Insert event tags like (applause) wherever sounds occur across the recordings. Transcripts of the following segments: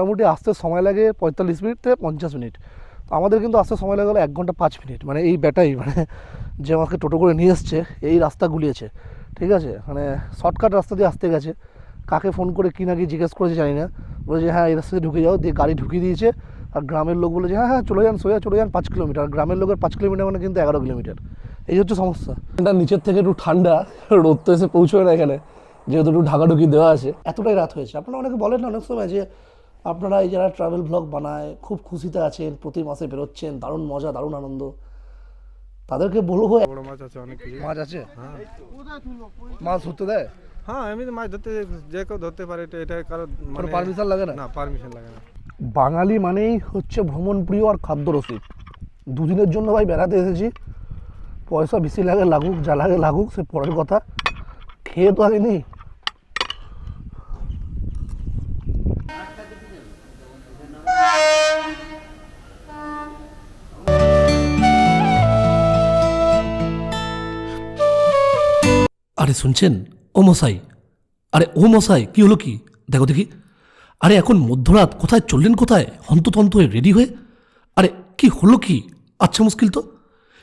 মোটামুটি আসতে সময় লাগে পঁয়তাল্লিশ মিনিট থেকে পঞ্চাশ মিনিট। তো আমাদের কিন্তু আসতে সময় লাগে এক ঘণ্টা পাঁচ মিনিট। মানে এই ব্যাটাই মানে যে আমাকে টোটো করে নিয়ে এসছে, এই রাস্তা গুলিয়েছে। ঠিক আছে? মানে শর্টকাট রাস্তা দিয়ে আসতে গেছে। কাকে ফোন করে কি না কি জিজ্ঞেস করেছে জানি না। বলেছে হ্যাঁ এই রাস্তা দিয়ে ঢুকে যাও। দিয়ে গাড়ি ঢুকিয়ে দিয়েছে। আর গ্রামের লোক বলেছে হ্যাঁ হ্যাঁ চলে যান, সোজা চলে যান, পাঁচ কিলোমিটার। আর গ্রামের লোকের পাঁচ কিলোমিটার মানে কিন্তু এগারো কিলোমিটার। এই হচ্ছে সমস্যা। এটা নিচের থেকে একটু ঠান্ডা, রোদ তো এসে পৌঁছবে না এখানে। যেহেতু একটু ঢাকাঢুকি দেওয়া আছে। এতটাই রাত হয়েছে। আপনারা অনেকে বলেন না, অনেক সময় যে আপনারা এই যারা ট্রাভেল ব্লগ বানায় খুব খুশিতে আছেন প্রতি মাসে বেরোচ্ছেন দারুণ মজা দারুণ আনন্দ। তাদেরকে বলব বড় মাছ আছে অনেক কিছু। মাছ আছে? মাছ ধরতে দেয়? হ্যাঁ এমনি মাছ ধরতে যে কেউ ধরতে পারে এটা এটা কারও পারমিশন লাগে না? না পারমিশন লাগে না। বাঙালি মানেই হচ্ছে ভ্রমণ প্রিয় আর খাদ্য রসিক। দুদিনের জন্য ভাই বেড়াতে এসেছি। পয়সা বেশি লাগে লাগুক যা লাগে লাগুক সে পরের কথা। খেয়ে তো আসেনি। আরে শুনছেন, ও মশাই। আরে ও মশাই, কি হলো কি? দেখো দেখি। আরে এখন মধ্যরাত, কোথায় চললেন কোথায়? হন্ততন্ত হয়ে রেডি হয়ে? আরে কি হলো কি? আচ্ছা মুশকিল তো।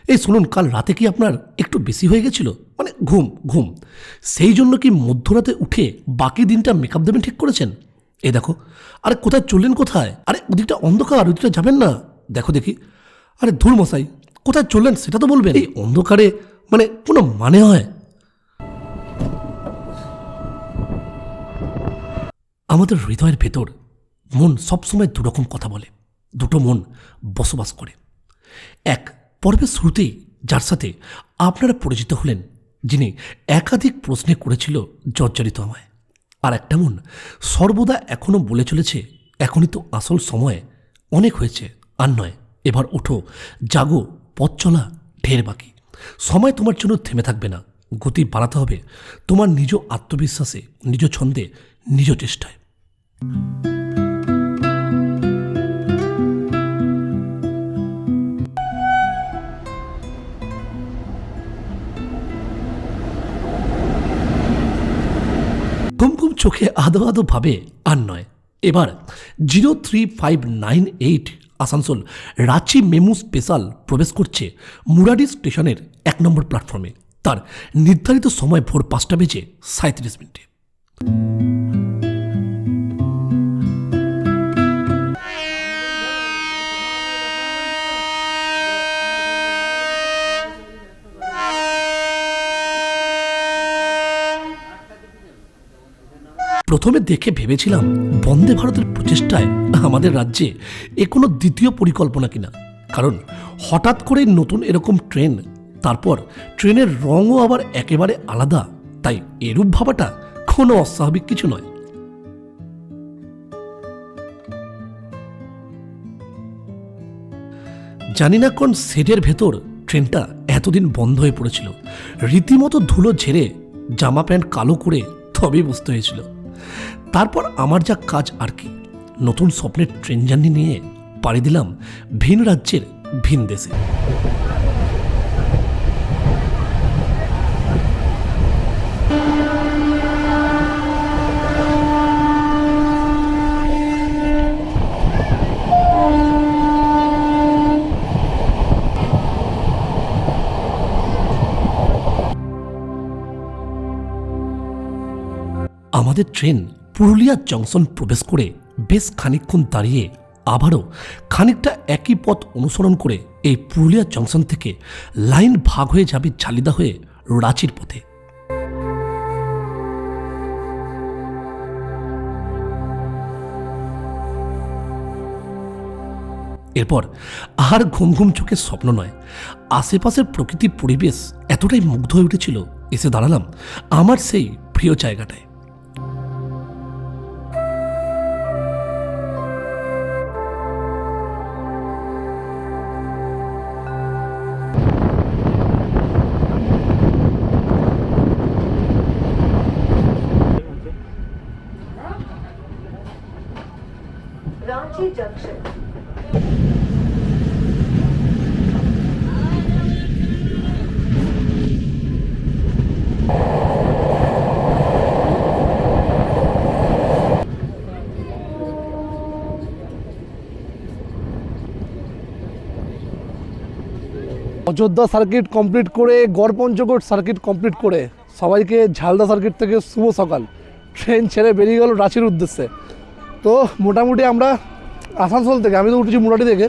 এই শুনুন, কাল রাতে কি আপনার একটু বেশি হয়ে গেছিল? মানে ঘুম ঘুম। সেই জন্য কি মধ্যরাতে উঠে বাকি দিনটা মেকআপ দেবেন ঠিক করেছেন? এই দেখো, আরে কোথায় চললেন কোথায়? আরে ওদিকটা অন্ধকার, ওদিকটা যাবেন না। দেখো দেখি। আরে ধুর মশাই, কোথায় চললেন সেটা তো বলবেন। এই অন্ধকারে মানে কোনো মানে হয়? আমাদের হৃদয়ের ভেতর মন সবসময় দুরকম কথা বলে, দুটো মন বসবাস করে। এক, পর্বের শুরুতেই যার সাথে আপনারা পরিচিত হলেন, যিনি একাধিক প্রশ্নে করেছিল জর্জরিত আমায়। আর একটা মন সর্বদা এখনও বলে চলেছে, এখনই তো আসল সময়, অনেক হয়েছে, আর নয়, এবার ওঠো, জাগো, পথ চলা, ঢের বাকি। সময় তোমার জন্য থেমে থাকবে না, গতি বাড়াতে হবে, তোমার নিজ আত্মবিশ্বাসে, নিজ ছন্দে, নিজ চেষ্টায়। ঘুম ঘুম চোখে আদো আদো ভাবে আর নয়। এবার zero three five nine eight Asansol Ranchi MEMU special প্রবেশ করছে মুরাডি স্টেশনের এক নম্বর প্ল্যাটফর্মে। তার নির্ধারিত সময় ভোর পাঁচটা বেজে সাঁত্রিশ মিনিটে। প্রথমে দেখে ভেবেছিলাম বন্দে ভারতের প্রচেষ্টায় আমাদের রাজ্যে এ কোনো দ্বিতীয় পরিকল্পনা কিনা। কারণ হঠাৎ করে নতুন এরকম ট্রেন, তারপর ট্রেনের রঙও আবার একেবারে আলাদা, তাই এরূপ ভাবাটা কোনো অস্বাভাবিক কিছু নয়। জানি না কোন সেটের ভেতর ট্রেনটা এতদিন বন্ধ হয়ে পড়েছিল। রীতিমতো ধুলো ঝেড়ে জামা প্যান্ট কালো করে তবেই বুঝতে হয়েছিল। তারপর আমার যা কাজ আর কি। নতুন স্বপ্নের ট্রেন জার্নি নিয়ে পাড়ি দিলাম ভিন রাজ্যের ভিন দেশে। আমাদের ট্রেন পুরুলিয়া জংশন প্রবেশ করে বেশ খানিকক্ষণ দাঁড়িয়ে আবারও খানিকটা একই পথ অনুসরণ করে এই পুরুলিয়া জংশন থেকে লাইন ভাগ হয়ে যাবে ঝালিদা হয়ে রাঁচির পথে। এরপর আর ঘুম ঘুম চোখে স্বপ্ন নয়। আশেপাশের প্রকৃতি পরিবেশ এতটাই মুগ্ধ হয়ে উঠেছিল, এসে দাঁড়ালাম আমার সেই প্রিয় জায়গাটায়। অযোধ্যা সার্কিট কমপ্লিট করে গড়পঞ্চকোট সার্কিট কমপ্লিট করে সবাইকে ঝালদা সার্কিট থেকে শুভ সকাল। ট্রেন ছেড়ে বেরিয়ে গেল রাঁচির উদ্দেশ্যে। তো মোটামুটি আমরা আসানসোল থেকে, আমি তো উঠেছি মুরাটি থেকে।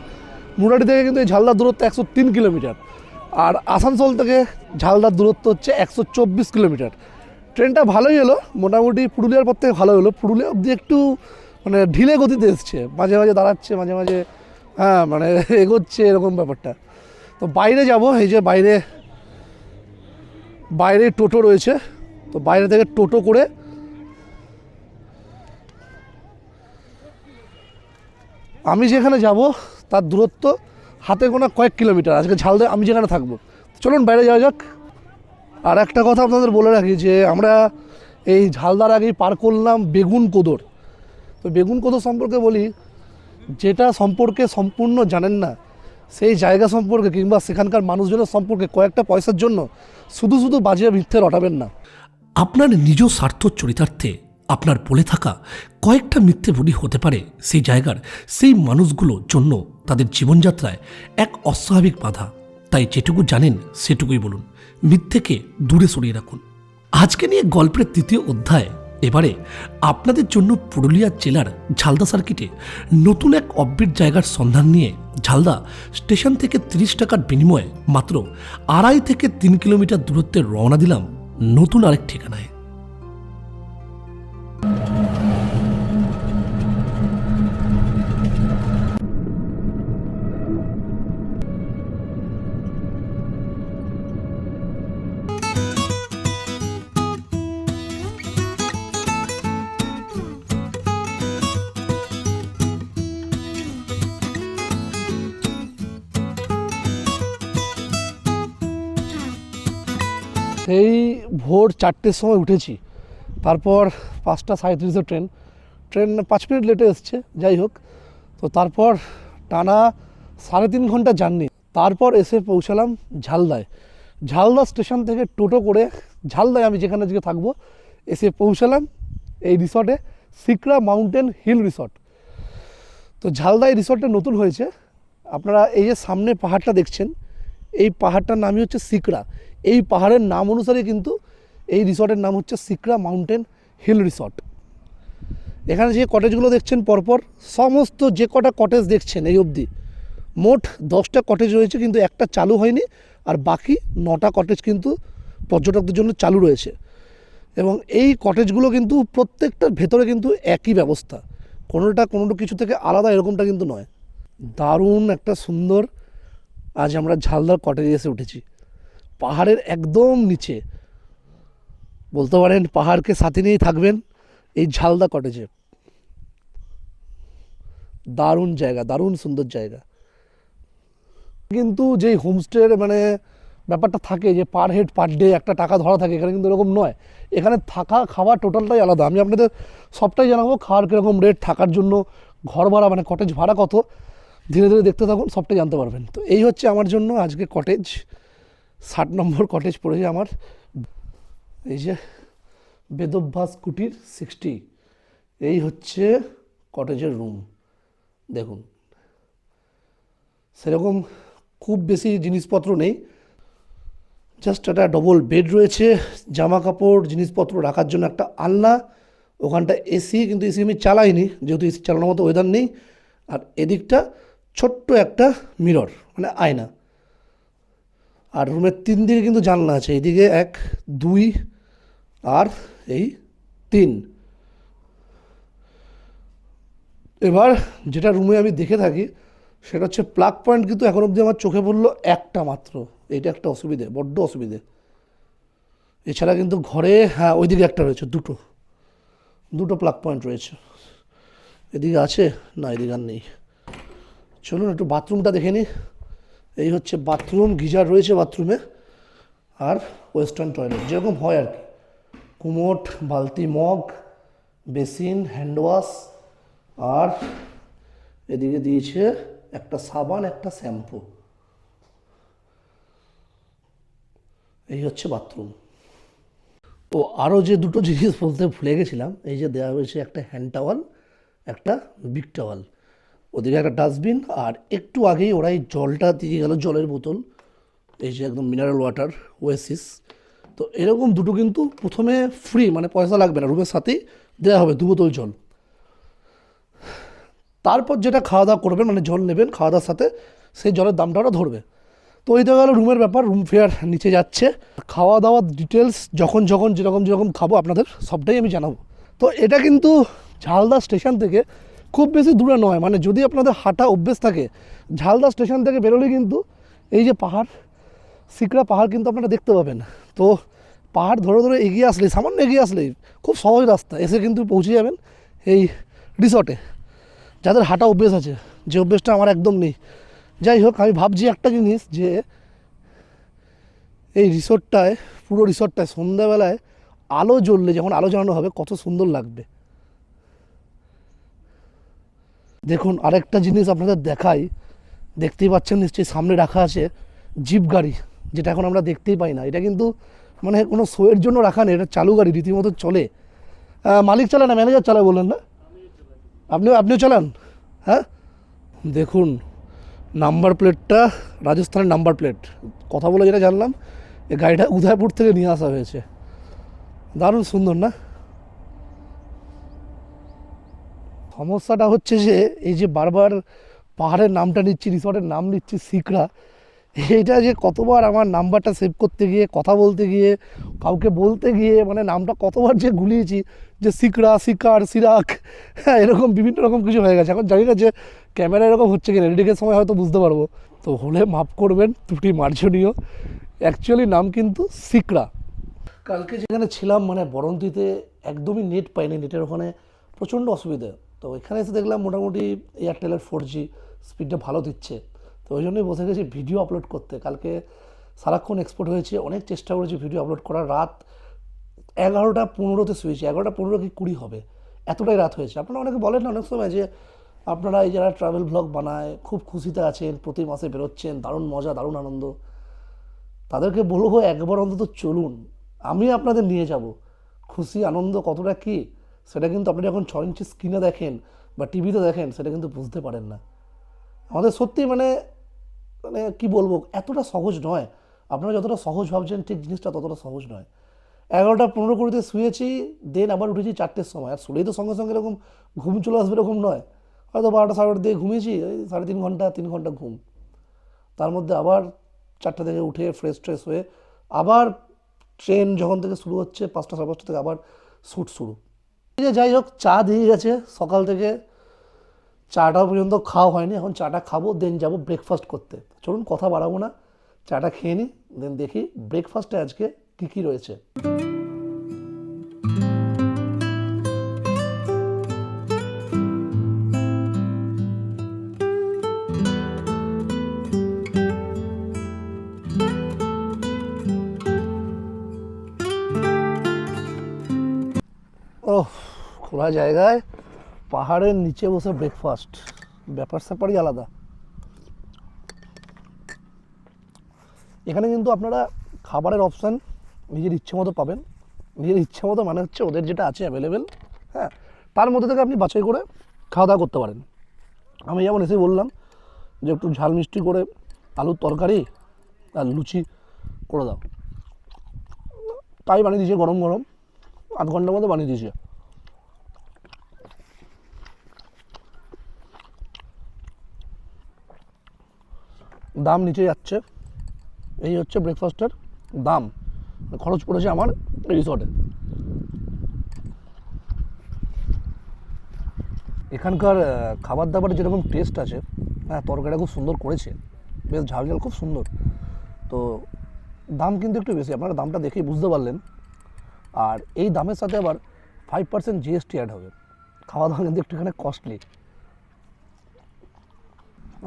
মুরাটি থেকে কিন্তু এই ঝালদার দূরত্ব একশো তিন কিলোমিটার। আর আসানসোল থেকে ঝালদার দূরত্ব হচ্ছে একশো চব্বিশ কিলোমিটার। ট্রেনটা ভালোই এলো, মোটামুটি পুরুলিয়ার পর থেকে ভালো হলো পুরুলিয়া অবধি একটু মানে ঢিলে গতিতে এসছে, মাঝে মাঝে দাঁড়াচ্ছে, মাঝে মাঝে হ্যাঁ মানে (laughs) এগোচ্ছে এরকম ব্যাপারটা। তো বাইরে যাব, এই যে বাইরে বাইরে টোটো রয়েছে। তো বাইরে থেকে টোটো করে আমি যেখানে যাব, তার দূরত্ব হাতে গোনা কয়েক কিলোমিটার। আজকে ঝালদে আমি যেখানে থাকব। চলুন, বাইরে যাওয়া যাক। আর একটা কথা আপনাদের বলে রাখি যে, আমরা এই ঝালদার আগেই পার করলাম বেগুন কোদর। তো বেগুন কোদর সম্পর্কে বলি, যেটা সম্পর্কে সম্পূর্ণ জানেন না, সেই জায়গা সম্পর্কে কিংবা সেখানকার মানুষজনের সম্পর্কে কয়েকটা পয়সার জন্য শুধু শুধু বাজে মিথ্যে রটাবেন না। আপনার নিজ স্বার্থ চরিতার্থে আপনার বলে থাকা কয়েকটা মিথ্যে বলি হতে পারে সেই জায়গার সেই মানুষগুলোর জন্য তাদের জীবনযাত্রায় এক অস্বাভাবিক বাধা। তাই যেটুকু জানেন সেটুকুই বলুন। মিথ্যেকে দূরে সরিয়ে রাখুন। আজকে নিয়ে গল্পের তৃতীয় অধ্যায়। এবারে আপনাদের জন্য পুরুলিয়া জেলার ঝালদা সার্কিটে নতুন এক অব্বির জায়গার সন্ধান নিয়ে ঝালদা স্টেশন থেকে তিরিশ টাকার বিনিময়ে মাত্র আড়াই থেকে তিন কিলোমিটার দূরত্বে রওনা দিলাম নতুন আরেক ঠিকানায়। সেই ভোর চারটের সময় উঠেছি। তারপর পাঁচটা সাঁত্রিশে ট্রেন ট্রেন পাঁচ মিনিট লেটে এসছে, যাই হোক। তো তারপর টানা সাড়ে তিন ঘণ্টা জার্নি তারপর এসে পৌঁছালাম ঝালদায়। ঝালদা স্টেশন থেকে টোটো করে ঝালদায় আমি যেখানে আজকে থাকব, এসে পৌঁছালাম এই রিসর্টে সিকরা মাউন্টেন হিল রিসর্ট তো ঝালদায় রিসর্টটা নতুন হয়েছে। আপনারা এই যে সামনে পাহাড়টা দেখছেন, এই পাহাড়টার নামই হচ্ছে সিকরা এই পাহাড়ের নাম অনুসারে কিন্তু এই রিসর্টের নাম হচ্ছে সিকরা মাউন্টেন হিল রিসর্ট এখানে যে কটেজগুলো দেখছেন পরপর, সমস্ত যে কটা কটেজ দেখছেন এই অবধি, মোট দশটা কটেজ রয়েছে, কিন্তু একটা চালু হয়নি, আর বাকি নটা কটেজ কিন্তু পর্যটকদের জন্য চালু রয়েছে। এবং এই কটেজগুলো কিন্তু প্রত্যেকটার ভেতরে কিন্তু একই ব্যবস্থা, কোনোটা কোনো কিছু থেকে আলাদা, এরকমটা কিন্তু নয়। দারুণ একটা সুন্দর, আজ আমরা ঝালদার কটেজে এসে উঠেছি। পাহাড়ের একদম নিচে বলতে পারেন পাহাড়কে সাথে নিয়েই থাকবেন এই ঝালদা কটেজে দারুণ জায়গা, দারুণ সুন্দর জায়গা। কিন্তু যেই হোমস্টের মানে ব্যাপারটা থাকে যে পার হেড পার ডে একটা টাকা ধরা থাকে, এখানে কিন্তু এরকম নয়। এখানে থাকা, খাওয়া টোটালটাই আলাদা। আমি আপনাদের সবটাই জানাব খাওয়ার কীরকম রেট থাকার জন্য ঘর ভাড়া মানে কটেজ ভাড়া কত। ধীরে ধীরে দেখতে থাকুন, সবটাই জানতে পারবেন। তো এই হচ্ছে আমার জন্য আজকে কটেজ ষাট নম্বর কটেজ পড়েছে আমার। এই যে বেদভ্যাস কুটির সিক্সটি এই হচ্ছে কটেজের রুম দেখুন, সেরকম খুব বেশি জিনিসপত্র নেই। জাস্ট একটা ডবল বেড রয়েছে জামা কাপড় জিনিসপত্র রাখার জন্য একটা আলনা, ওখানটা এসি কিন্তু এসি আমি চালাইনি, যেহেতু এসি চালানোর মতো ওয়েদার নেই। আর এদিকটা ছোট্ট একটা মিরর মানে আয়না। আর রুমের তিন দিকে কিন্তু জানলা আছে, এইদিকে এক, দুই, আর এই তিন। এবার যেটা রুমে আমি দেখে থাকি, সেটা হচ্ছে প্লাগ পয়েন্ট কিন্তু এখন অবধি আমার চোখে পড়ল একটা মাত্র। এইটা একটা অসুবিধে, বড্ড অসুবিধে। এছাড়া কিন্তু ঘরে হ্যাঁ ওইদিকে একটা রয়েছে, দুটো। দুটো প্লাগ পয়েন্ট রয়েছে। এদিকে আছে? না, এদিকে আর নেই। চলুন একটু বাথরুমটা দেখে নিই। এই হচ্ছে বাথরুম, গিজার রয়েছে বাথরুমে আর ওয়েস্টার্ন টয়লেট, যেরকম হয় আর কি। কুমোট, বালতি, মগ, বেসিন, হ্যান্ড ওয়াশ আর এদিকে দিয়েছে একটা সাবান, একটা শ্যাম্পু। এই হচ্ছে বাথরুম। ও আরও যে দুটো জিনিস বলতে ভুলে গেছিলাম, এই যে দেওয়া হয়েছে একটা হ্যান্ড টাওয়াল, একটা বিগ টাওয়াল। ওদিকে একটা ডাস্টবিন আর একটু আগেই ওরা এই জলটা দিয়ে গেল জলের বোতল। এই যে একদম মিনারেল ওয়াটার ওয়েসিস তো এরকম দুটো কিন্তু প্রথমে ফ্রি মানে পয়সা লাগবে না রুমের সাথেই দেওয়া হবে দু বোতল জল। তারপর যেটা খাওয়া দাওয়া করবেন মানে জল নেবেন খাওয়া দাওয়ার সাথে, সেই জলের দামটা ওরা ধরবে। তো এই তো গেল রুমের ব্যাপার রুম ফেয়ার নিচে যাচ্ছে। খাওয়া দাওয়ার ডিটেলস যখন যখন যেরকম যেরকম খাব, আপনাদের সবটাই আমি জানাব। তো এটা কিন্তু ঝালদা স্টেশন থেকে খুব বেশি দূরে নয়। মানে যদি আপনাদের হাঁটা অভ্যেস থাকে, ঝালদা স্টেশন থেকে বেরোলে কিন্তু এই যে পাহাড় সিকড়া পাহাড় কিন্তু আপনারা দেখতে পাবেন। তো পাহাড় ধরে ধরে এগিয়ে আসলেই সামান্য এগিয়ে আসলেই খুব সহজ রাস্তা। এসে কিন্তু পৌঁছে যাবেন এই রিসর্টে যাদের হাঁটা অভ্যেস আছে, যে অভ্যেসটা আমার একদম নেই। যাই হোক, আমি ভাবছি একটা জিনিস যে এই রিসোর্টটায় পুরো রিসোর্টটায় সন্ধ্যাবেলায় আলো জ্বললে, যখন আলো জ্বালানো হবে, কত সুন্দর লাগবে। দেখুন, আরেকটা জিনিস আপনাদের দেখাই। দেখতেই পাচ্ছেন, নিশ্চয়ই সামনে রাখা আছে জিপ গাড়ি, যেটা এখন আমরা দেখতেই পাই না। এটা কিন্তু মানে কোনো শোয়ের জন্য রাখা নেই, এটা চালু গাড়ি, রীতিমতো চলে। মালিক চালান না? ম্যানেজার চালায় বললেন না? আপনিও আপনিও চালান? হ্যাঁ? দেখুন, নাম্বার প্লেটটা রাজস্থানের নাম্বার প্লেট। কথা বলে যেটা জানলাম, এই গাড়িটা উদয়পুর থেকে নিয়ে আসা হয়েছে। দারুণ সুন্দর না? সমস্যাটা হচ্ছে যে, এই যে বারবার পাহাড়ের নামটা নিচ্ছি, রিসর্টের নাম নিচ্ছি সিকড়া এইটা যে কতবার আমার নাম্বারটা সেভ করতে গিয়ে, কথা বলতে গিয়ে, কাউকে বলতে গিয়ে মানে নামটা কতবার যে গুলিয়েছি, যে সিকড়া সিকার সিরাক হ্যাঁ এরকম বিভিন্ন রকম কিছু হয়ে গেছে। এখন জানি না যে ক্যামেরা এরকম হচ্ছে কিনা এডিটের সময় হয়তো বুঝতে পারব। তো হলে মাফ করবেন, ত্রুটি মার্জনীয়। অ্যাকচুয়ালি নাম কিন্তু সিকড়া কালকে যেখানে ছিলাম মানে বরন্তিতে, একদমই নেট পাইনি নেটের ওখানে প্রচণ্ড অসুবিধা। তো এখানে এসে দেখলাম মোটামুটি এয়ারটেলের ফোর জি স্পিডটা ভালো দিচ্ছে। তো ওই জন্যই বসে গেছি ভিডিও আপলোড করতে। কালকে সারাক্ষণ এক্সপোর্ট হয়েছে, অনেক চেষ্টা করেছি ভিডিও আপলোড করার। রাত এগারোটা পনেরোতে শুয়েছি এগারোটা পনেরো কি কুড়ি হবে? এতটাই রাত হয়েছে। আপনারা অনেকে বলেন না, অনেক সময় যে আপনারা এই যারা ট্রাভেল ব্লগ বানায়, খুব খুশিতে আছেন, প্রতি মাসে বেরোচ্ছেন, দারুণ মজা, দারুণ আনন্দ। তাদেরকে বলব একবার অন্তত চলুন। আমি আপনাদের নিয়ে যাব। খুশি, আনন্দ কতটা কি? সেটা কিন্তু আপনি যখন ছ ইঞ্চি স্ক্রিনে দেখেন বা টিভিতে দেখেন, সেটা কিন্তু বুঝতে পারেন না। আমাদের সত্যি মানে মানে কি বলব, এতটা সহজ নয়। আপনারা যতটা সহজ ভাবছেন, ঠিক জিনিসটা ততটা সহজ নয়। এগারোটা, পনেরো কুড়িতে শুয়েছি দেন আবার উঠেছি চারটের সময়। আর শুলেই তো সঙ্গে সঙ্গে এরকম ঘুম চলে আসবে এরকম নয়। হয়তো বারোটা, সাড়ে বারোটা দিয়ে ঘুমিয়েছি ওই সাড়ে তিন ঘণ্টা তিন ঘণ্টা ঘুম। তার মধ্যে আবার চারটে থেকে উঠে ফ্রেশ ট্রেশ হয়ে আবার ট্রেন যখন থেকে শুরু হচ্ছে, পাঁচটা, সাড়ে পাঁচটা থেকে আবার শ্যুট শুরু। যে যাই হোক, চা দিয়ে গেছে। সকাল থেকে চাটা পর্যন্ত খাওয়া হয়নি। এখন চাটা খাব দেন যাব ব্রেকফাস্ট করতে। চলুন, কথা বাড়াবো না। চাটা খেয়ে নিই দেন দেখি ব্রেকফাস্টে আজকে কী কী রয়েছে। খোলা জায়গায় পাহাড়ের নিচে বসে ব্রেকফাস্ট ব্যাপার স্যাপারই আলাদা। এখানে কিন্তু আপনারা খাবারের অপশান নিজের ইচ্ছে মতো পাবেন। নিজের ইচ্ছে মতো মানে হচ্ছে ওদের যেটা আছে অ্যাভেলেবেল হ্যাঁ তার মধ্যে থেকে আপনি বাছাই করে খাওয়া দাওয়া করতে পারেন। আমি যেমন এসে বললাম যে একটু ঝাল মিষ্টি করে আলুর তরকারি আর লুচি করে দাও। তাই বানিয়ে দিয়েছে গরম গরম। আধ ঘণ্টার মধ্যে বানিয়ে দিয়েছে। দাম নিচে যাচ্ছে। এই হচ্ছে ব্রেকফাস্টের দাম। খরচ পড়েছে আমার রিসর্টে। এখানকার খাবার দাবারের যেরকম টেস্ট আছে হ্যাঁ তরকারিটা খুব সুন্দর করেছে। বেশ ঝাল ঝাল, খুব সুন্দর। তো দাম কিন্তু একটু বেশি, আপনারা দামটা দেখেই বুঝতে পারলেন। আর এই দামের সাথে আবার ফাইভ পার্সেন্ট জিএসটি অ্যাড হবে। খাওয়া দাওয়া কিন্তু একটুখানি কস্টলি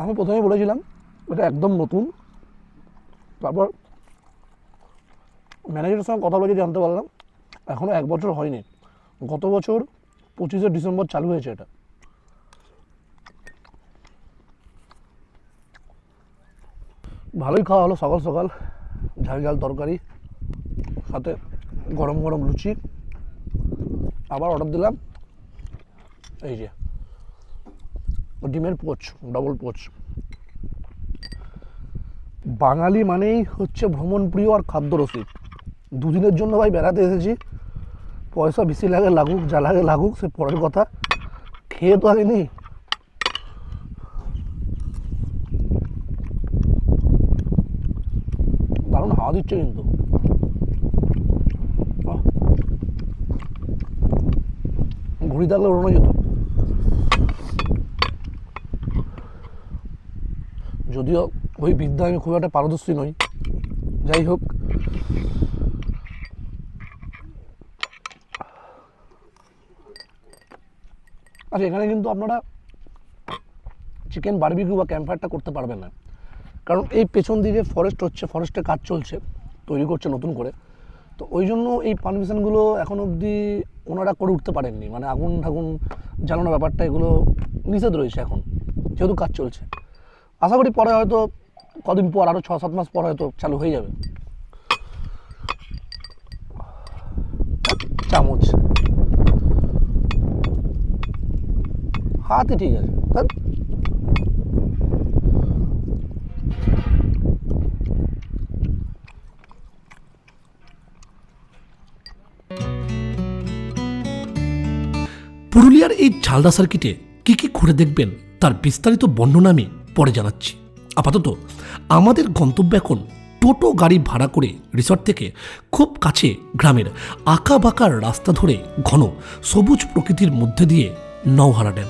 আমি প্রথমেই বলেছিলাম এটা একদম নতুন। তারপর ম্যানেজারের সঙ্গে কথা বলে জানতে পারলাম এখনও এক বছর হয়নি। গত বছর পঁচিশে ডিসেম্বর চালু হয়েছে এটা। ভালোই খাওয়া হলো সকাল সকাল। ঝাল ঝাল তরকারি, সাথে গরম গরম লুচি। আবার অর্ডার দিলাম। এই যে, ডিমের পোচ ডবল পোচ। বাঙালি মানেই হচ্ছে ভ্রমণপ্রিয় আর খাদ্যরসিক। দুদিনের জন্য ভাই বেড়াতে এসেছি। পয়সা বেশি লাগে লাগুক, যা লাগে লাগুক, সে পরের কথা। খেয়ে তো আগে দারুণ হাওয়া দিচ্ছে কিন্তু। ঘুড়ি থাকলে ওড়ানো যেত। যদিও ওই বিদ্যা আমি খুব একটা পারদর্শী নই যাই হোক। আচ্ছা এখানে কিন্তু আপনারা চিকেন বারবিকিউ বা ক্যাম্পারটা করতে পারবেন না। কারণ এই পেছন দিকে ফরেস্ট হচ্ছে ফরেস্টে কাজ চলছে, তৈরি করছে নতুন করে। তো ওই জন্য এই পারমিশনগুলো এখন অবধি ওনারা করে উঠতে পারেননি। মানে আগুন ঠাগুন জ্বালানো ব্যাপারটা এগুলো নিষেধ রয়েছে এখন, যেহেতু কাজ চলছে। আশা করি পরে হয়তো কদিন পর আরও ছ, সাত মাস পর হয়তো চালু হয়ে যাবে। চামচ। হাতে ঠিক আছে। পুরুলিয়ার এই ঝালদা সার্কিটে কী কী ঘুরে দেখবেন তার বিস্তারিত বর্ণনা আমি পরে জানাচ্ছি। আপাতত আমাদের গন্তব্য এখন টোটো গাড়ি ভাড়া করে রিসর্ট থেকে খুব কাছে গ্রামের আঁকা বাঁকার রাস্তা ধরে ঘন সবুজ প্রকৃতির মধ্যে দিয়ে নওহারা ড্যাম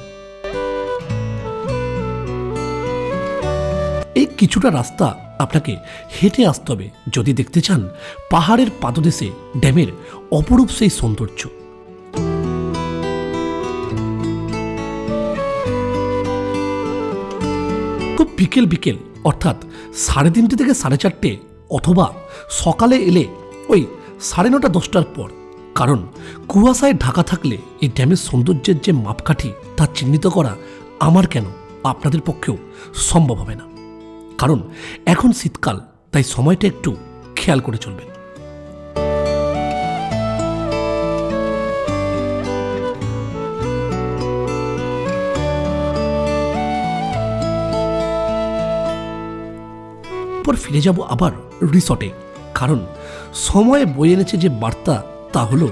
এই কিছুটা রাস্তা আপনাকে হেঁটে আসতে হবে। যদি দেখতে চান, পাহাড়ের পাদদেশে ড্যামের অপরূপ সেই সৌন্দর্য। বিকেল বিকেল, অর্থাৎ সাড়ে তিনটে থেকে সাড়ে চারটে অথবা সকালে এলে ওই সাড়ে নটা, দশটার পর। কারণ কুয়াশায় ঢাকা থাকলে এই ড্যামের সৌন্দর্যের যে মাপকাঠি তা চিহ্নিত করা আমার কেন আপনাদের পক্ষেও সম্ভব হবে না। কারণ এখন শীতকাল, তাই সময়টা একটু খেয়াল করে চলবেন। পর ফিরে যাব আবার রিসর্টে। কারণ সময়ে বই এনেছে যে বার্তা তা হলো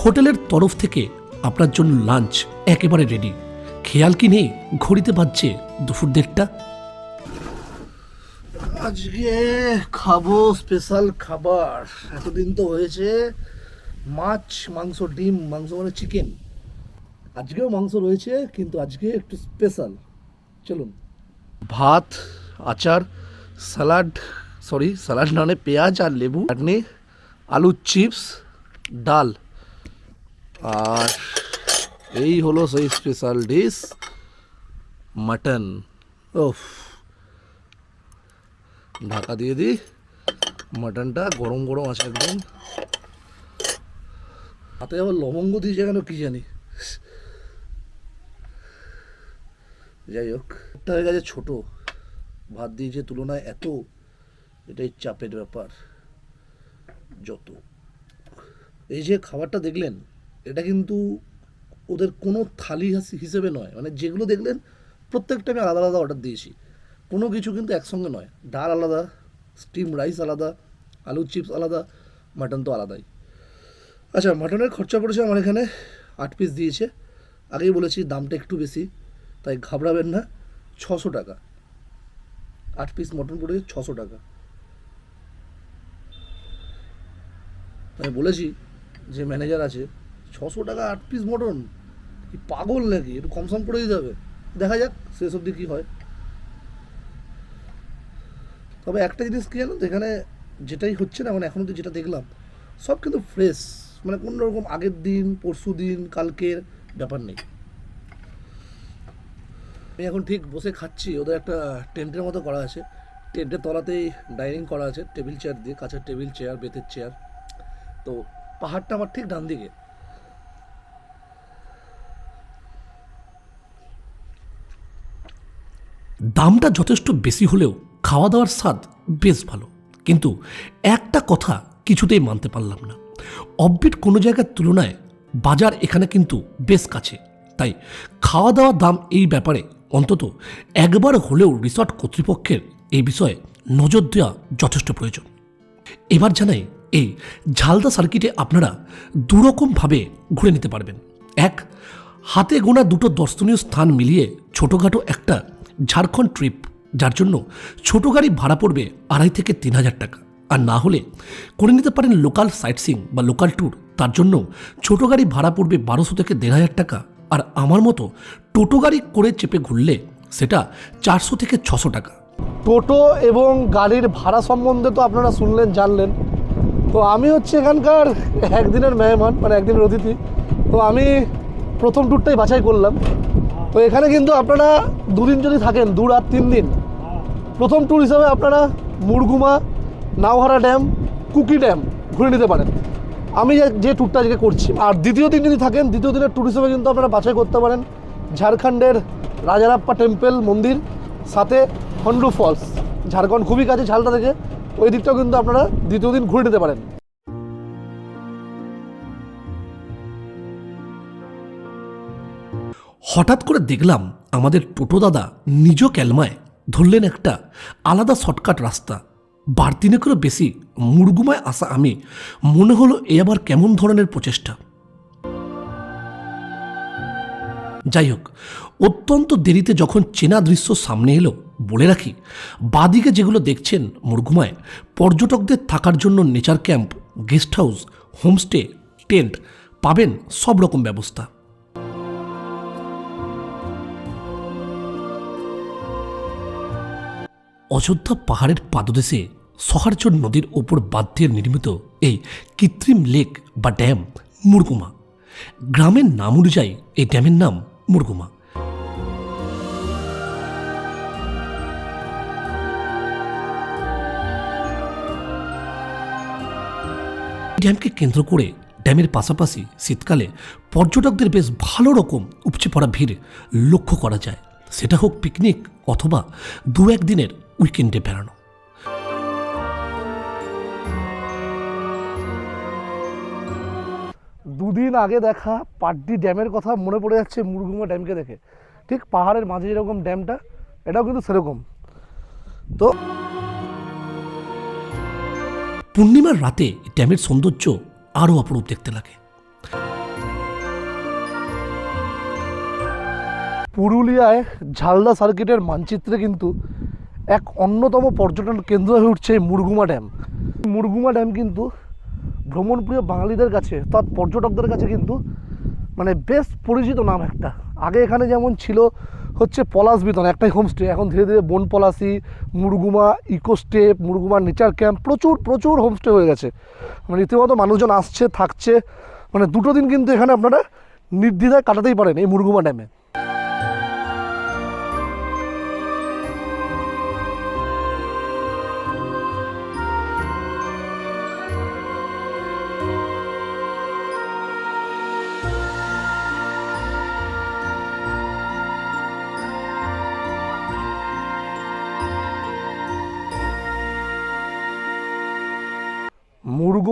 হোটেলের তরফ থেকে আপনার জন্য লাঞ্চ একেবারে রেডি খেয়াল কি নেই ঘড়িতে বাজছে দুপুর দেড়টা? আজকে খাব স্পেশাল খাবার। এতদিন তো হয়েছে মাছ মাংস ডিম মাংস মানে চিকেন আজকেও মাংস রয়েছে কিন্তু আজকে একটু স্পেশাল চলুন। ভাত আচার স্যালাড সরি স্যালাড নানে পেঁয়াজ আর লেবু। চাটনি আলুর চিপস, ডাল। আর এই হলো সেই special dish mutton of Dhaka দিয়ে দিই মাটনটা গরম গরম আছে একদম। হাতে আবার লবঙ্গ দিয়েছে কেন কি জানি। যাই হোক হয়ে গেছে ছোট। ভাত দিয়ে যে তুলনায় এত, এটাই চাপের ব্যাপার, যত। এই যে খাবারটা দেখলেন, এটা কিন্তু ওদের কোনো থালি হাসি- হিসেবে নয়। মানে যেগুলো দেখলেন, প্রত্যেকটা আমি আলাদা আলাদা অর্ডার দিয়েছি। কোনো কিছু কিন্তু একসঙ্গে নয়। ডাল আলাদা স্টিম রাইস আলাদা আলুর চিপস আলাদা মাটন তো আলাদাই। আচ্ছা মাটনের খরচা পড়েছে আমার এখানে আট পিস দিয়েছে। আগেই বলেছি দামটা একটু বেশি, তাই ঘাবড়াবেন না। ছশো টাকা। আট পিস মটন পড়েছে ছশো টাকা। আমি বলেছি যে ম্যানেজার আছে, ছশো টাকা আট পিস মটন কি পাগল নাকি? একটু কম সম করে দিতে হবে। দেখা যাক, শেষ অবধি কী হয়। তবে একটা জিনিস কী জানো এখানে যেটাই হচ্ছে না মানে এখন অব্দি যেটা দেখলাম, সব কিন্তু ফ্রেশ মানে কোনো রকম আগের দিন, পরশু দিন, কালকের ব্যাপার নেই। আমি এখন ঠিক বসে খাচ্ছি, ওদের একটা টেন্টের মতো করা আছে। টেন্টের তলাতেই ডাইনিং করা আছে, টেবিল চেয়ার দিয়ে, কাছের টেবিল চেয়ার, বেতের চেয়ার। তো পাহাড়টা আমার ঠিক ডান দিকে। দামটা যথেষ্ট বেশি হলেও খাওয়া দাওয়ার স্বাদ বেশ ভালো। কিন্তু একটা কথা কিছুতেই মানতে পারলাম না। অববিট কোনো জায়গার তুলনায় বাজার এখানে কিন্তু বেশ কাছে। তাই খাওয়া দাওয়া দাম এই ব্যাপারে অন্তত একবার হলেও রিসর্ট কর্তৃপক্ষের এই বিষয়ে নজর দেওয়া যথেষ্ট প্রয়োজন। এবার জানাই, এই ঝালদা সার্কিটে আপনারা দুরকমভাবে ঘুরে নিতে পারবেন। এক, হাতে গোনা দুটো দর্শনীয় স্থান মিলিয়ে ছোটোখাটো একটা ঝাড়খণ্ড ট্রিপ, যার জন্য ছোট গাড়ি ভাড়া পড়বে আড়াই থেকে তিন হাজার টাকা। আর না হলে করে নিতে পারেন লোকাল সাইটসিং বা লোকাল ট্যুর, তার জন্য ছোট গাড়ি ভাড়া পড়বে বারোশো থেকে দেড় হাজার টাকা আর আমার মতো টোটো গাড়ি করে চেপে ঘুরলে সেটা চারশো থেকে ছশো টাকা। টোটো এবং গাড়ির ভাড়া সম্বন্ধে তো আপনারা শুনলেন, জানলেন। তো আমি হচ্ছে এখানকার একদিনের মেহমান মানে একদিনের অতিথি। তো আমি প্রথম ট্যুরটাই বাছাই করলাম। তো এখানে কিন্তু আপনারা দুদিন যদি থাকেন, দু রাত, তিন দিন, প্রথম ট্যুর হিসাবে আপনারা মুরগুমা নাওহারা ড্যাম, কুকি ড্যাম ঘুরে নিতে পারেন। আমি যে- ট্যুরটা আজকে করছি, আর দ্বিতীয় দিন যদি থাকেন, দ্বিতীয় দিনের ট্যুর হিসেবে কিন্তু আপনারা বাছাই করতে পারেন ঝাড়খণ্ডের রাজারাপ্পা টেম্পল মন্দির, সাথে হন্ডু ফলস ঝাড়খণ্ড খুবই কাছে ঝালটা থেকে, ওই দিকটাও কিন্তু আপনারা দ্বিতীয় দিন ঘুরে নিতে পারেন। হঠাৎ করে দেখলাম আমাদের টোটো দাদা নিজ ক্যালমায় ধরলেন একটা আলাদা শর্টকাট রাস্তা। বার তিনেকেরও বেশি মুরগুমায় আসা আমি। মনে হলো এ আবার কেমন ধরনের প্রচেষ্টা। যাই হোক, অত্যন্ত দেরিতে যখন চেনা দৃশ্য সামনে এলো, বলে রাখি, বাদিকে যেগুলো দেখছেন মুরগুমায়, পর্যটকদের থাকার জন্য nature camp, guest house, homestay, tent পাবেন সব রকম ব্যবস্থা। অযোধ্যা পাহাড়ের পাদদেশে সহারচর নদীর ওপর বাধ্যের নির্মিত এই কৃত্রিম লেক বা ড্যাম মুরগুমা। গ্রামের নাম অনুযায়ী এই ড্যামের নাম মুরগুমা। ড্যামকে কেন্দ্র করে ড্যামের পাশাপাশি শীতকালে পর্যটকদের বেশ ভালো রকম উপচে পড়া ভিড় লক্ষ্য করা যায়। সেটা হোক পিকনিক অথবা দু একদিনের উইকেন্ডে বেড়ানো। দুদিন আগে দেখা পাড্ডি ড্যামের কথা মনে পড়ে যাচ্ছে মুরগুমা ড্যামকে দেখে। ঠিক পাহাড়ের মাঝে যেরকম ড্যামটা এটাও কিন্তু সেরকম। তো পূর্ণিমার রাতে ড্যামের সৌন্দর্য আরও অপরূপ দেখতে লাগে। পুরুলিয়ায় ঝালদা সার্কিটের মানচিত্রে কিন্তু এক অন্যতম পর্যটন কেন্দ্র হয়ে উঠছে মুরগুমা ড্যাম। মুরগুমা ড্যাম কিন্তু ভ্রমণপ্রিয় বাঙালিদের কাছে, অর্থাৎ পর্যটকদের কাছে কিন্তু মানে বেশ পরিচিত নাম একটা। আগে এখানে যেমন ছিল হচ্ছে পলাশ বিতন, একটাই হোমস্টে এখন ধীরে ধীরে বন Palashi, Murguma ecostay Murguma nature camp প্রচুর প্রচুর হোমস্টে হয়ে গেছে। মানে রীতিমতো মানুষজন আসছে, থাকছে মানে দুটো দিন কিন্তু এখানে আপনারা নির্দ্বিধায় কাটাতেই পারেন এই মুরগুমা ড্যামে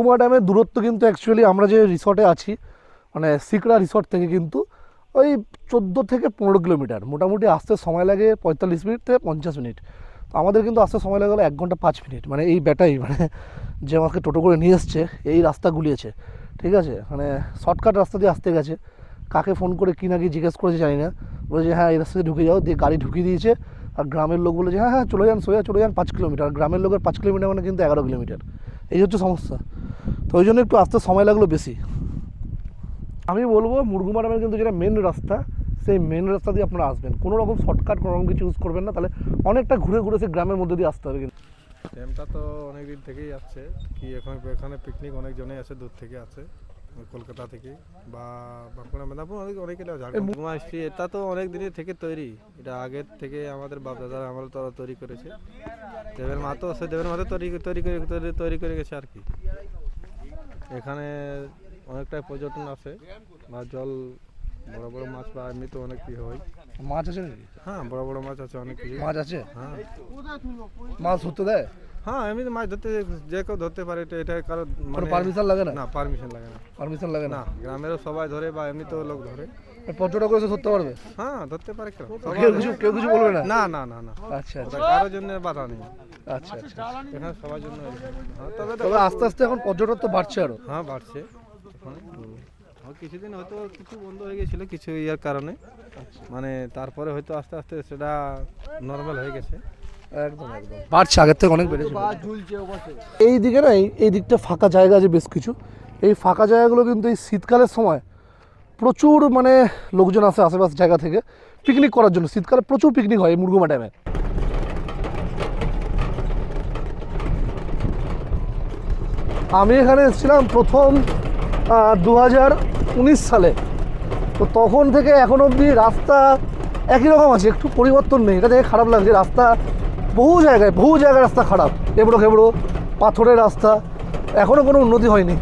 মুরগুমা ড্যামের দূরত্ব কিন্তু অ্যাকচুয়ালি আমরা যে রিসর্টে আছি মানে সিকড়া রিসর্ট থেকে কিন্তু ওই চোদ্দ থেকে পনেরো কিলোমিটার। মোটামুটি আসতে সময় লাগে পঁয়তাল্লিশ মিনিট থেকে পঞ্চাশ মিনিট। তো আমাদের কিন্তু আসতে সময় লাগে এক ঘণ্টা পাঁচ মিনিট। মানে এই ব্যাটাই মানে যে আমাকে টোটো করে নিয়ে এসছে, এই রাস্তা গুলিয়েছে। ঠিক আছে? মানে শর্টকাট রাস্তা দিয়ে আসতে গেছে। কাকে ফোন করে কি না কি জিজ্ঞেস করেছে জানি না। বলেছে হ্যাঁ এই রাস্তা দিয়ে ঢুকে যাও। দিয়ে গাড়ি ঢুকিয়ে দিয়েছে। আর গ্রামের লোক বলে যে হ্যাঁ হ্যাঁ চলে যান, সোজা চলে যান পাঁচ কিলোমিটার। আর গ্রামের লোকের পাঁচ কিলোমিটার মানে কিন্তু এগারো কিলোমিটার। এই হচ্ছে সমস্যা। তো ওই জন্য একটু আসতে সময় লাগল বেশি। আমি বলব মুরগুমা ড্যামের কিন্তু যেটা মেন রাস্তা, সেই মেন রাস্তা দিয়ে আপনারা আসবেন। কোনো রকম শর্টকাট কোনো রকম কিছু ইউজ করবেন না, তাহলে অনেকটা ঘুরে ঘুরে সেই গ্রামের মধ্যে দিয়ে আসতে হবে কিন্তু। ড্যামটা তো অনেক দিন থেকেই আসছে কি এখন এখানে পিকনিক অনেকজনেই আছে, দূর থেকে ওই কলকাতা থেকে বা বাঁকুড়া মেদিনীপুর অনেক অনেকে ঝাড়খণ্ড আসছি এটা তো অনেক দিনের থেকে তৈরি। এটা আগের থেকে আমাদের বাপ দাদারা আমরা তো তৈরি করেছে। দেবের মা তো সে দেবের মাতে তৈরি তৈরি করে তৈরি তৈরি করে গেছে আর কি। এখানে অনেকটাই পর্যটন আসে বা জল বড় বড় মাছ বা এমনি তো অনেক কি হয়। মাছ আছে হ্যাঁ বড় বড় মাছ আছে অনেক কিছু। মাছ আছে? হ্যাঁ। মাছ ধরতে দেয়? হ্যাঁ এমনি মাছ ধরতে যে কেউ ধরতে পারে এটা এটা কারও মানে পারমিশন লাগে না? না পারমিশন লাগে না। পারমিশন লাগে না? গ্রামেরও সবাই ধরে বা এমনি তো লোক ধরে। পর্যটক এসে ধরতে পারবে? হ্যাঁ ধরতে পারে কেন কেউ কিছু কেউ কিছু বলবে না? না না না না। আচ্ছা আচ্ছা। কারোর জন্য বাধা নেই। আচ্ছা আচ্ছা এখানে সবার জন্য হ্যাঁ তবে তবে আস্তে আস্তে এখন পর্যটক তো বাড়ছে আরও। হ্যাঁ বাড়ছে। কিছুদিন হয়তো কিছু বন্ধ হয়ে গেছিল কিছু ইয়ার কারণে। মানে তারপরে হয়তো আস্তে আস্তে সেটা নর্মাল হয়ে গেছে। একদম একদম। বাড়ছে আগের থেকে অনেক বেড়েছে। এই দিকে না এই- এই দিকটা ফাঁকা জায়গা আছে বেশ কিছু। এই ফাঁকা জায়গাগুলো কিন্তু এই শীতকালের সময় প্রচুর মানে লোকজন আসে আশেপাশে জায়গা থেকে পিকনিক করার জন্য। শীতকালে প্রচুর পিকনিক হয় এই মুরগুমা ড্যামে আমি এখানে এসেছিলাম প্রথম দু হাজার উনিশ সালে। তো তখন থেকে এখন অবধি রাস্তা একই রকম আছে একটু পরিবর্তন নেই। এটা দেখে খারাপ লাগছে রাস্তা বহু জায়গায় বহু জায়গায় রাস্তা খারাপ। এবড়ো খেবড়ো, পাথরের রাস্তা এখনও কোনো উন্নতি হয়নি।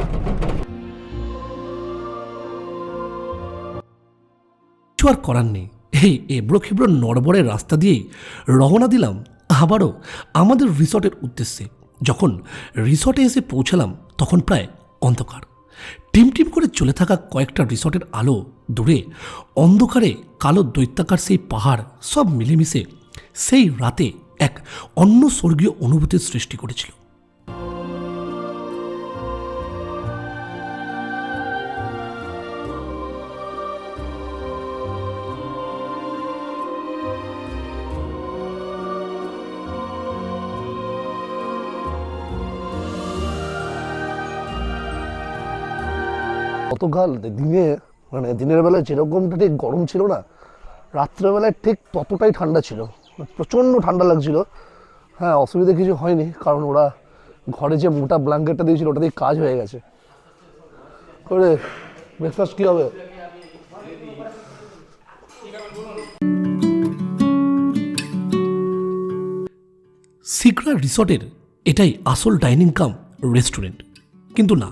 আর করার নেই। এই এবড়ো খেবড়ো নড়বড়ের রাস্তা দিয়েই রওনা দিলাম আবারও আমাদের রিসর্টের উদ্দেশ্যে। যখন রিসর্টে এসে পৌঁছালাম, তখন প্রায় অন্ধকার। টিম টিম করে চলে থাকা কয়েকটা রিসর্টের আলো দূরে, অন্ধকারে কালো দৈত্যাকার সেই পাহাড় সব মিলেমিশে সেই রাতে এক অন্য স্বর্গীয় অনুভূতির সৃষ্টি করেছিল। গতকাল দিনে মানে দিনের বেলায় যেরকমটা ঠিক গরম ছিল না, রাত্রেবেলায় ঠিক ততটাই ঠান্ডা ছিল। প্রচণ্ড ঠান্ডা লাগছিল। হ্যাঁ অসুবিধা কিছু হয়নি, কারণ ওরা ঘরে যে মোটা ব্ল্যাঙ্কেটটা দিয়েছিল ওটা দিয়ে কাজ হয়ে গেছে। করে ব্রেকফাস্ট কী হবে? সিগড়া রিসর্টের এটাই আসল ডাইনিং কাম রেস্টুরেন্ট। কিন্তু না,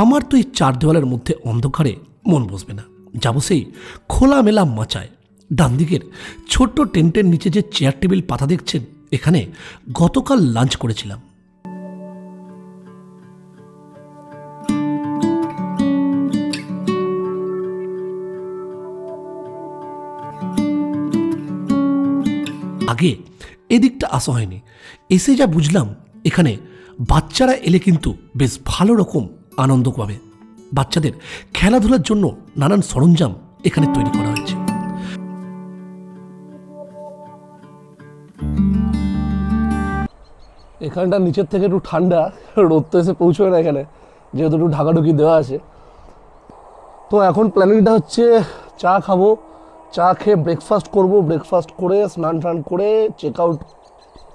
আমার তো এই চার দেওয়ালের মধ্যে অন্ধকারে মন বসবে না। যাব সেই খোলামেলা মাচায় ডান দিকের ছোট্ট টেন্টের নিচে যে চেয়ার টেবিল পাতা দেখছেন, এখানে গতকাল লাঞ্চ করেছিলাম। আগে এদিকটা আসা হয়নি। এসে যা বুঝলাম, এখানে বাচ্চারা এলে কিন্তু বেশ ভালো রকম আনন্দ পাবে। বাচ্চাদের খেলাধুলার জন্য নানান সরঞ্জাম এখানে তৈরি করা হয়েছে। এখানটা নিচের থেকে একটু ঠান্ডা, রোদ তো এসে পৌঁছবে না এখানে, যেহেতু একটু ঢাকাঢুকি দেওয়া আছে। তো এখন প্ল্যানিংটা হচ্ছে, চা খাব, চা খেয়ে ব্রেকফাস্ট করব ব্রেকফাস্ট করে, স্নান টান করে চেক আউট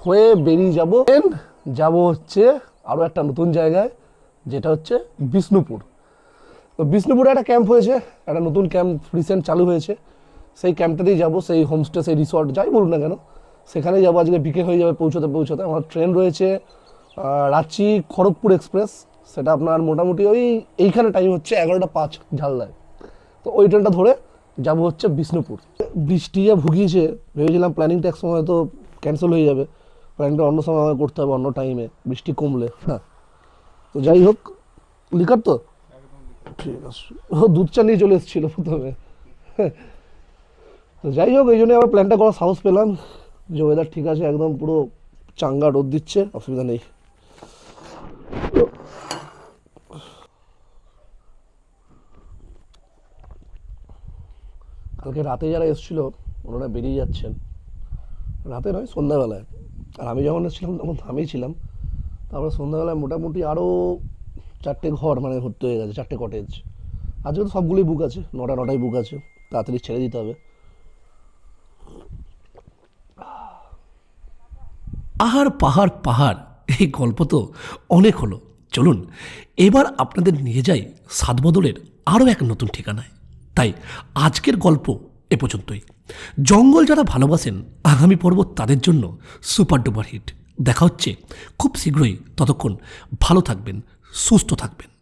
হয়ে বেরিয়ে যাব। যাব হচ্ছে আরও একটা নতুন জায়গায়, যেটা হচ্ছে বিষ্ণুপুর। তো বিষ্ণুপুরে একটা ক্যাম্প হয়েছে, একটা নতুন ক্যাম্প রিসেন্ট চালু হয়েছে। সেই ক্যাম্পটাতেই যাব, সেই হোমস্টে সেই রিসর্ট যাই বলুন না কেন। সেখানেই যাব, আজকে বিকে হয়ে যাবে, পৌঁছতে পৌঁছতে। আমার ট্রেন রয়েছে রাঁচি খড়গপুর এক্সপ্রেস। সেটা আপনার মোটামুটি ওই এইখানে টাইম হচ্ছে এগারোটা পাঁচ ঝালদায়। তো ওই ট্রেনটা ধরে যাব হচ্ছে বিষ্ণুপুর। বৃষ্টি যা ভুগিয়েছে, ভেবেছিলাম প্ল্যানিংটা এক সময় তো ক্যান্সেল হয়ে যাবে। প্ল্যানিংটা অন্য সময় আমাকে করতে হবে, অন্য টাইমে বৃষ্টি কমলে হ্যাঁ। তো যাই হোক লিখার তো? ঠিক আছে। ও দুধ চা নিয়ে চলে এসেছিল প্রথমে। তো যাই হোক, এই জন্য আবার প্ল্যানটা করার সাহস পেলাম। যে ওয়েদার ঠিক আছে, একদম পুরো চাঙ্গা রোদ দিচ্ছে, অসুবিধা নেই। কালকে রাতে যারা এসেছিল, ওনারা বেরিয়ে যাচ্ছেন। রাতে নয়, সন্ধ্যাবেলায়। আর আমি যখন এসেছিলাম, তখন আমিই ছিলাম। তারপরে সন্ধ্যাবেলায় মোটামুটি আরও চারটে ঘর মানে ভর্তি হয়ে গেছে, চারটে কটেজ আজকে তো সবগুলোই বুক আছে, নটা নটাই বুক আছে, তাড়াতাড়ি ছেড়ে দিতে হবে। পাহাড় পাহাড় পাহাড়। এই গল্প তো অনেক হলো। চলুন, এবার আপনাদের নিয়ে যাই সাতবদলের আরও এক নতুন ঠিকানায়। তাই আজকের গল্প এ পর্যন্তই। জঙ্গল যারা ভালোবাসেন, আগামী পর্ব তাদের জন্য সুপার ডুপার হিট। দেখা হচ্ছে খুব শীঘ্রই। ততক্ষণ ভালো থাকবেন, সুস্থ থাকবেন।